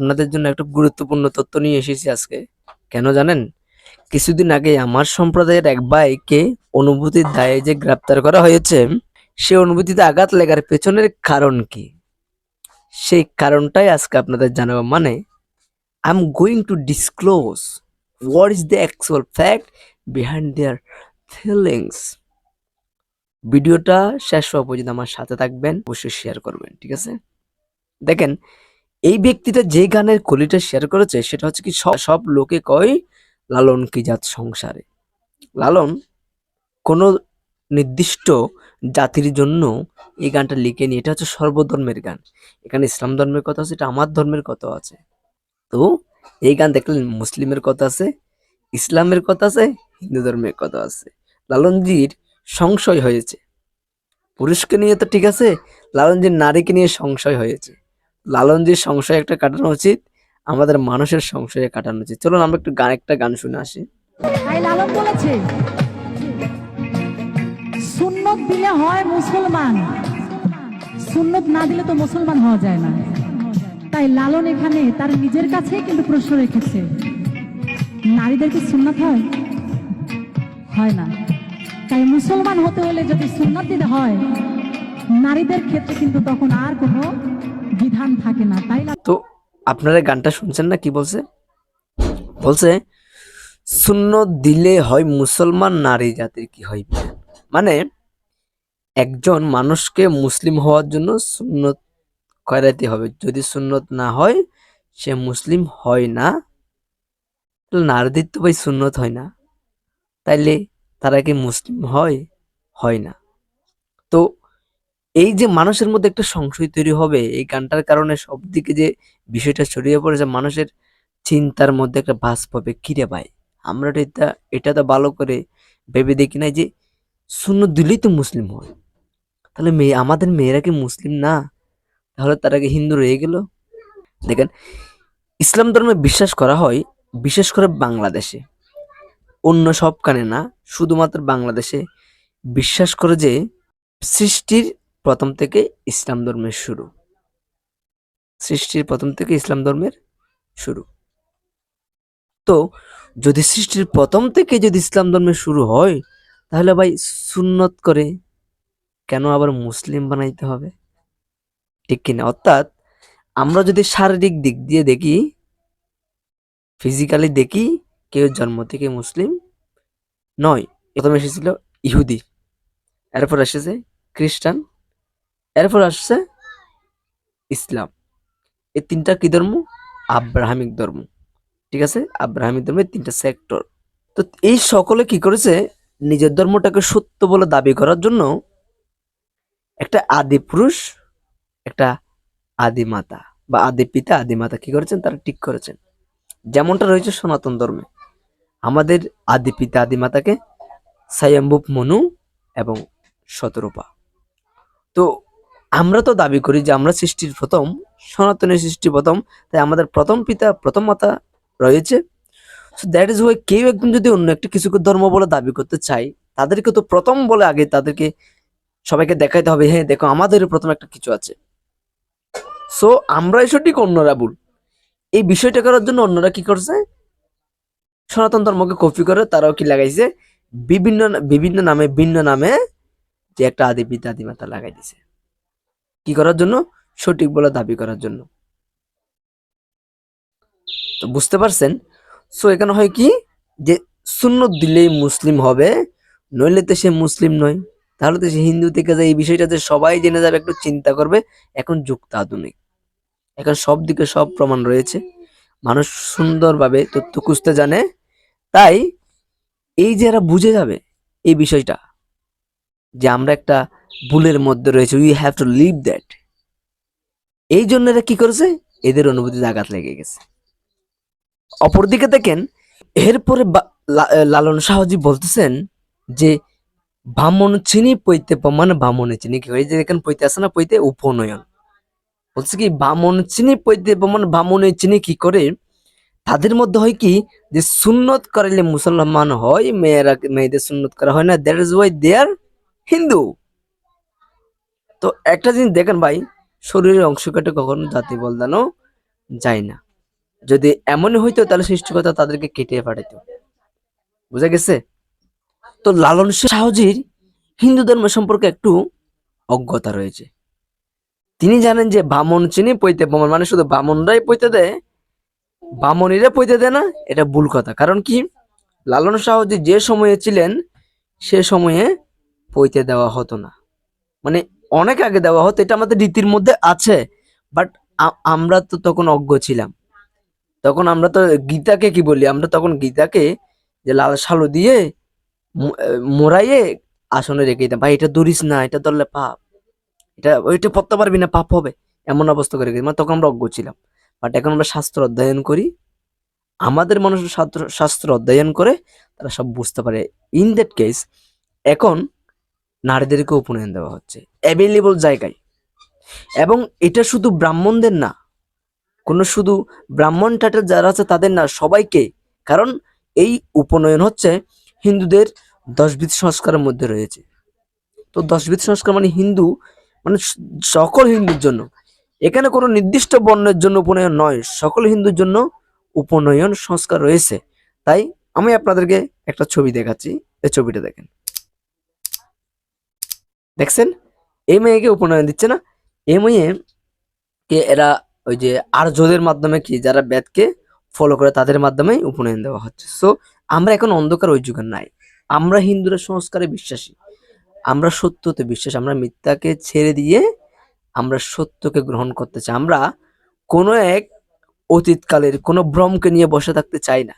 আপনাদের জন্য একটা গুরুত্বপূর্ণ তথ্য নিয়ে এসেছি আজকে। কেন জানেন? কিছুদিন আগে আমার সম্প্রদায়ের এক ভাইকে অনুভূতির দায়ে যে গ্রেপ্তার করা হয়েছে, সে অনুভূতিতে আঘাত লেগার পেছনের কারণ কি? সেই কারণটাই আজকে আপনাদের জানাব। মানে I am going to disclose what is the actual fact behind their feelings ভিডিওটা শেষ হওয়া পর্যন্ত আমার সাথে থাকবেন, অবশ্যই শেয়ার করবেন, ঠিক আছে? দেখেন এই ব্যক্তিটা যে গানের কলিটা শেয়ার করেছে, সেটা হচ্ছে কি সব সব লোকে কয়, লালন কি জাত সংসারে। লালন কোনো নির্দিষ্ট জাতির জন্য এই গানটা লিখে নি। এটা হচ্ছে সর্বধর্মের গান। এখানে ইসলাম ধর্মের কথা আছে, এটা আমার ধর্মের কথা আছে। তো এই গান দেখলেন মুসলিমের কথা আছে, ইসলামের কথা আছে, হিন্দু ধর্মের কথা আছে। লালনজির সংশয় হয়েছে। পুরুষকে নিয়ে তো ঠিক আছে, লালনজির নারীকে নিয়ে সংশয় হয়েছে। লালনজির সংশয় একটা কাটানো উচিত, আমাদের মানুষের সংশয়ে কাটানো উচিত। চলুন, আমরা একটু গান, একটা গান শুনে আসি। লালন বলেছে, সুন্নত দিলে হয় মুসলমান, সুন্নত না দিলে তো মুসলমান হওয়া যায় না। তাই লালন এখানে তার নিজের কাছে কিন্তু প্রশ্ন রেখেছে, নারীদের কি সুন্নত হয়? হয় না। তাই মুসলমান হতে হলে যদি সুন্নত দিতে হয়, নারীদের ক্ষেত্রে কিন্তু তখন আর কোনো বিধান থাকে না, তাই তো আপনারা গানটা শুনছেন না? কি বলছে? বলছে শূন্য দিলে হয় মুসলমান, নারী জাতির কি হয় মানে একজন মানুষকে মুসলিম হওয়ার জন্য সুন্নত করাইতে হবে। যদি সুন্নত না হয়, সে মুসলিম হয় না। নারীদের তো ভাই সুন্নত হয় না। তাইলে তারা কি মুসলিম হয়? হয় না। তো এই যে মানুষের মধ্যে একটা সংশয় তৈরি হবে, এই গানটার কারণে সব দিকে যে বিষয়টা ছড়িয়ে পড়েছে মানুষের চিন্তার মধ্যে একটা ভাস পাবে কিরে ভাই? আমরা এটা এটা তো ভালো করে ভেবে দেখি না যে শূন্য দিলেই তো মুসলিম হয়। তাহলে মেয়ে, আমাদের মেয়েরা কি মুসলিম না? তাহলে তারা কি হিন্দু রয়ে গেল? দেখেন, ইসলাম ধর্মে বিশ্বাস করা হয় বিশেষ করে বাংলাদেশে। অন্য সব কানে না, শুধুমাত্র বাংলাদেশে। বিশ্বাস করে যে সৃষ্টির প্রথম থেকে ইসলাম ধর্মের শুরু। সৃষ্টির প্রথম থেকে ইসলাম ধর্মের শুরু। তো যদি সৃষ্টির প্রথম থেকে যদি ইসলাম ধর্মের শুরু হয়, তাহলে ভাই সুন্নত করে কেন আবার মুসলিম বানাইতে হবে? ঠিক কিনা? অর্থাৎ আমরা যদি শারীরিক দিক দিয়ে দেখি ফিজিক্যালি দেখি, কেউ জন্ম থেকে মুসলিম নয়। প্রথমে এসেছিল ইহুদি, এরপর এসেছে খ্রিস্টান। এরপর আসছে ইসলাম। এই তিনটা কি ধর্ম? আব্রাহামিক ধর্ম। ঠিক আছে? আব্রাহামিক ধর্মের তিনটা সেক্টর তো এই সকলে কি করেছে? নিজের ধর্মটাকে সত্য বলে দাবি করার জন্য একটা আদি পুরুষ, একটা আদি মাতা বা আদি পিতা, আদি মাতা কি করেছেন? তারা ঠিক করেছেন। যেমনটা রয়েছে সনাতন ধর্মে। আমাদের আদি পিতা, আদি মাতাকে সায়াম্বুপ মনু এবং শতরূপা। তো আমরা তো দাবি করি যে আমরা সৃষ্টির প্রথম সনাতনের সৃষ্টি প্রথম, তাই আমাদের প্রথম পিতা, প্রথম মাতা রয়েছে। সো দ্যাট ইজ ওয়াই কেউ একজন যদি অন্য একটা কিছুকে ধর্ম বলে দাবি করতে চায়, তাদেরকে তো প্রথম বলে আগে তাদেরকে সবাইকে দেখাইতে হবে হ্যাঁ দেখো, আমাদের প্রথম একটা কিছু আছে। সো আমরাই সঠিক, অন্যরা ভুল। এই বিষয়টা করার জন্য অন্যরা কি করছে? সনাতন ধর্মকে কপি করে তারাও কি লাগাইছে? বিভিন্ন বিভিন্ন নামে, ভিন্ন নামে যে একটা আদি পিতা, আদি মাতা লাগাই দিছে। কি করার জন্য? সঠিক বলে দাবি করার জন্য। তো বুঝতে পারছেন? সো এখানে হয় কি? যে শূন্য দিলেই মুসলিম হবে, নইলে তো সে মুসলিম নয়। তাহলে তো সে হিন্দু থেকে যায়, এই বিষয়টা যে সবাই জেনে যাবে, একটু চিন্তা করবে। এখন যুক্ত আধুনিক। এখন সব দিকে সব প্রমাণ রয়েছে। মানুষ সুন্দরভাবে তথ্য খুঁজতে জানে। তাই এই যে এরা বুঝে যাবে এই বিষয়টা, যে আমরা একটা ভুলের মধ্যে রয়েছে we have to live that এই জন্য এরা কি করেছে? এদের অনুভূতিতে আঘাত লেগে গেছে। অপরদিকে দেখেন, এরপরে লালন সাহাজি বলতেছেন যে, বামন চিনি, পৈতে মানে বামনে চিনি, কি? এই যে দেখেন, পৈতে আছে না? পৈতে উপনয়ন। বলছে কি ব্রাহ্মণ চিনি, পৈতে মানে বামনে চিনি কি করে? তাদের মধ্যে হয় কি, যে সুন্নত করাইলে মুসলমান হয়, মেয়েরা মেয়েদের সুন্নত করা হয় না that is why they are Hindu তো একটা জিনিস দেখেন ভাই, শরীরের অংশ কেটে কখনো জাতি বলদানো যায় না। যদি এমনই হইতো তাহলে সৃষ্টিকর্তা তাদেরকে কেটে পাঠাইতো। বুঝা গেছে? তো লালন শাহজির হিন্দু ধর্ম সম্পর্কে একটু অজ্ঞতা রয়েছে। তিনি জানেন যে বামন চিনি পৈতে বামন মানে শুধু বামনরাই পৈতে দেয়, বামনিরা পৈতে দেয় না, এটা ভুল কথা। কারণ কি? লালন শাহজি যে সময়ে ছিলেন, সে সময়ে পৈতে দেওয়া হতো না। মানে অনেক আগে দেওয়া হতো, এটা আমাদের রীতির মধ্যে আছে বাট আমরা তো তখন অজ্ঞ ছিলাম। তখন আমরা তো গীতাকে কি বলি? আমরা তখন গীতাকে যে লাল সালু দিয়ে মোড়াইয়ে আসনে রেখে দিতাম। ভাই, এটা দরিস না, এটা ধরলে পাপ। এটা, ওইটা পড়তে পারবি না, পাপ হবে। এমন অবস্থা করে মানে তখন আমরা অজ্ঞ ছিলাম। বাট এখন আমরা শাস্ত্র অধ্যয়ন করি। আমাদের মানুষ শাস্ত্র অধ্যয়ন করে, তারা সব বুঝতে পারে। ইন দ্যাট কেস এখন নারীদেরকে উপনয়ন দেওয়া হচ্ছে। অ্যাভেলেবল জায়গায়। এবং এটা শুধু ব্রাহ্মণদের না, কোনো শুধু ব্রাহ্মণ টাটের যারা আছে তাদের না, সবাইকে। কারণ এই উপনয়ন হচ্ছে হিন্দুদের দশবিধ সংস্কারের মধ্যে রয়েছে। তো দশবিধ সংস্কার মানে হিন্দু মানে সকল হিন্দুর জন্য। এখানে কোনো নির্দিষ্ট বর্ণের জন্য উপনয়ন নয়, সকল হিন্দুর জন্য উপনয়ন সংস্কার রয়েছে। তাই আমি আপনাদেরকে একটা ছবি দেখাচ্ছি। এই ছবিটা দেখেন। দেখছেন? এই মেয়েকে উপনয়ন দিচ্ছে না? এই মেয়ে কে এরা ওই যে আর্যদের মাধ্যমে কি যারা বেদকে ফলো করে তাদের মাধ্যমে উপনয়ন দেওয়া হচ্ছে। সো আমরা এখন অন্ধকার ওই যুগের নাই। আমরা হিন্দুরা সংস্কারে বিশ্বাসী। আমরা সত্যতে বিশ্বাসী। আমরা মিথ্যাকে ছেড়ে দিয়ে আমরা সত্যকে গ্রহণ করতে চাই। আমরা কোনো এক অতীতকালের, কোনো ভ্রমকে নিয়ে বসে থাকতে চাই না।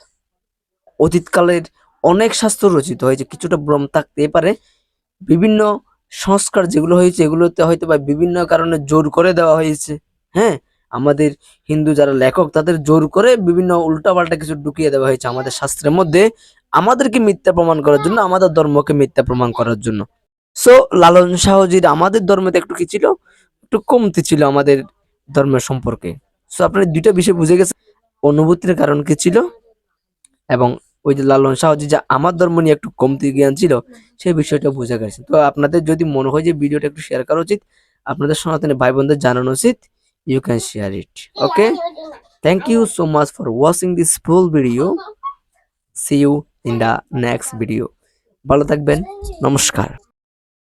অতীতকালের অনেক শাস্ত্র রচিত হয়েছে। কিছুটা ভ্রম থাকতে পারে। বিভিন্ন সংস্কার যেগুলো হয়েছে, এগুলোতে হয়তো বা বিভিন্ন কারণে জোর করে দেওয়া হয়েছে। হ্যাঁ আমাদের হিন্দু যারা লেখক, তাদের জোর করে বিভিন্ন উল্টাপাল্টা কিছু ঢুকিয়ে দেওয়া হয়েছে আমাদের শাস্ত্রের মধ্যে। আমাদেরকে মিথ্যা প্রমাণ করার জন্য, আমাদের ধর্মকে মিথ্যা প্রমাণ করার জন্য। সো লালন শাহজির আমাদের ধর্মেতে একটু কি ছিল? একটু কমতি ছিল আমাদের ধর্মের সম্পর্কে। সো আপনার দুইটা বিষয় বুঝে গেছে অনুভূতির কারণ কি ছিল? এবং ওই যে লালন শাহজি যে আমার ধর্ম নিয়ে একটু কমতি জ্ঞান ছিল সেই বিষয়টা বোঝা গেছে। তো আপনাদের যদি মনে হয় যে ভিডিওটা একটু শেয়ার করা উচিত, আপনাদের সনাতনী ভাই বোনদের জানানো উচিত you can share it okay thank you so much for watching this full video see you in the next video ভালো থাকবেন, নমস্কার।